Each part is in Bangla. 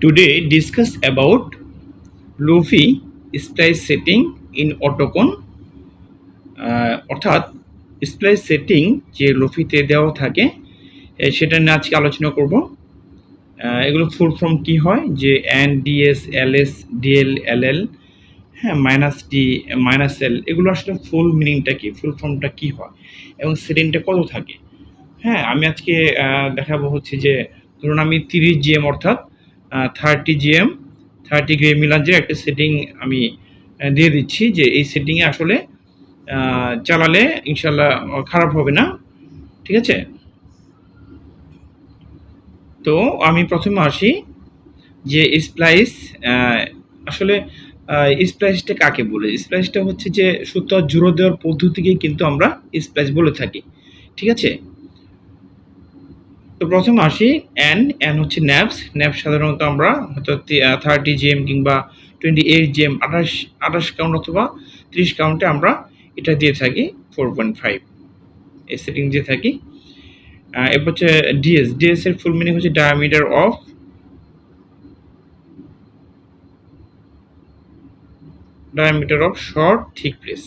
Today discuss about splice setting in Autocon আহ, অর্থাৎ স্প্লাইস সেটিং যে লোফিতে দেওয়া থাকে সেটা নিয়ে আজকে আলোচনা করব। এগুলো ফুল ফর্ম কি হয়? যে N D S L S D L L L হ্যাঁ মাইনাস ডি মাইনাস এল এগুলো আসলে ফুল মিনিংটা কি? ফুল ফর্মটা কি হয়? এবং সেটিংটা কত থাকে? হ্যাঁ আমি আজকে দেখাবো হচ্ছে যে ধরুন আমি তিরিশ জিএম অর্থাৎ thirty G M thirty grey মিলাঞ্জের একটা সেটিং আমি দিয়ে দিচ্ছি যে এই সেটিংয়ে আসলে চালালে ইনশাল্লাহ খারাপ হবে না, ঠিক আছে? তো আমি প্রথমে আসি যে স্প্লাইস আসলে স্প্লাইসটা কাকে বলে? স্প্লাইসটা হচ্ছে যে সুতো জুড়ো দেওয়ার পদ্ধতিকে কিন্তু আমরা স্প্লাইস বলে থাকি, ঠিক আছে? তো প্রথম আসি এন এন হচ্ছে ন্যাপস ন্যাপস সাধারণত আমরা হয়তো থার্টি জিএম কিংবা টোয়েন্টি এইট জিএম আঠাশ আঠাশ কাউন্ট অথবা ত্রিশ কাউন্টে আমরা এটা দিয়ে থাকি ফোর পয়েন্ট ফাইভ এই সেটিং দিয়ে থাকি। এরপর হচ্ছে ডিএস ডিএস এর ফুল মিনিং হচ্ছে diameter of diameter of short thick place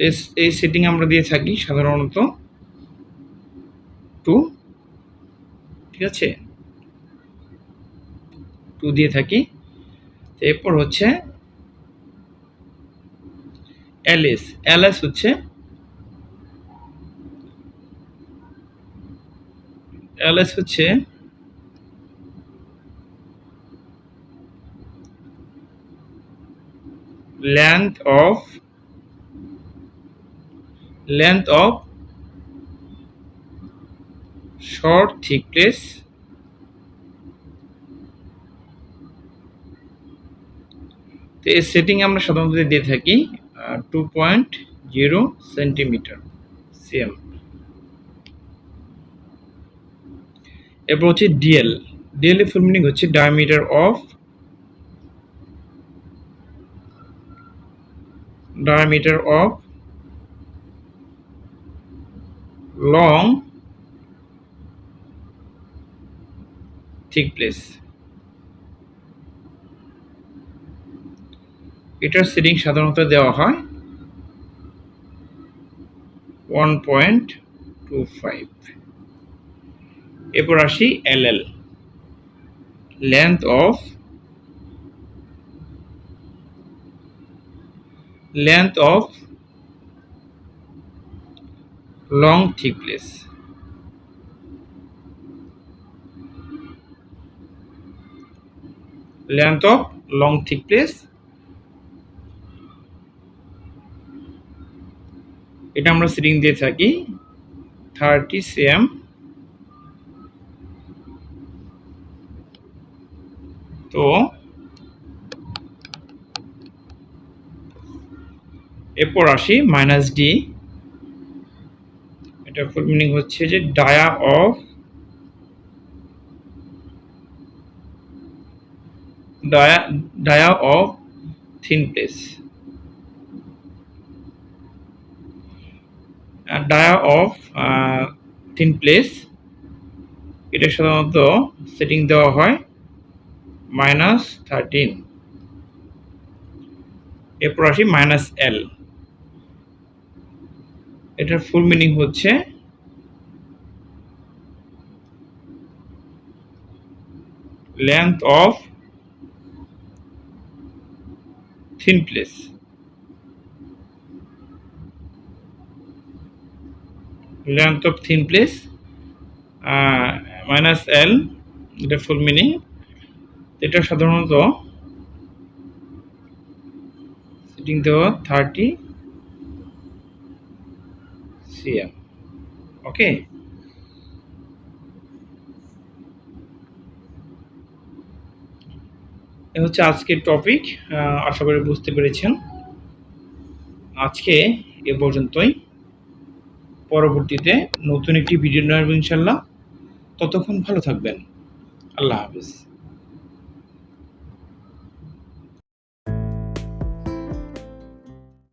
তো এই সেটিং আমরা দিয়ে থাকি সাধারণত টু ঠিক আছে? টু দিয়ে থাকি। এরপর হচ্ছে এলএস এলএস হচ্ছে এলএস হচ্ছে length of length of short thickness তো এই সেটিং আমরা সাধারণত দিয়ে থাকি two point zero centimetre CM এরপর হচ্ছে ডিএল ডিএল এর ফুল মিনিং হচ্ছে diameter of diameter of long, thick place. এটার সেটিং সাধারণত দেওয়া হয় ওয়ান পয়েন্ট টু ফাইভ এরপর আসি L L length of length of long thickness length of long thickness এটা আমরা সেটিং দিয়ে থাকি থার্টি সিএম তো এরপর আসি মাইনাস ডি ফুল মিনিং হচ্ছে যে dia of dia dia of thin place dia of thin place এটা সাধারণত সেটিং দেওয়া হয় মাইনাস থার্টিন এরপর আসি মাইনাস এল এটার ফুল মিনিং হচ্ছে length of thin place length of thin place minus L এটা ফুল মিনিং এটা সাধারণত সেটিং দেওয়া থার্টি সিএম ওকে এ হচ্ছে আজকের টপিক আশা করি বুঝতে পেরেছেন। আজকে এ পর্যন্তই। পরবর্তীতে নতুন একটি ভিডিও নেব ইনশাল্লাহ। ততক্ষণ ভালো থাকবেন। আল্লাহ হাফিজ।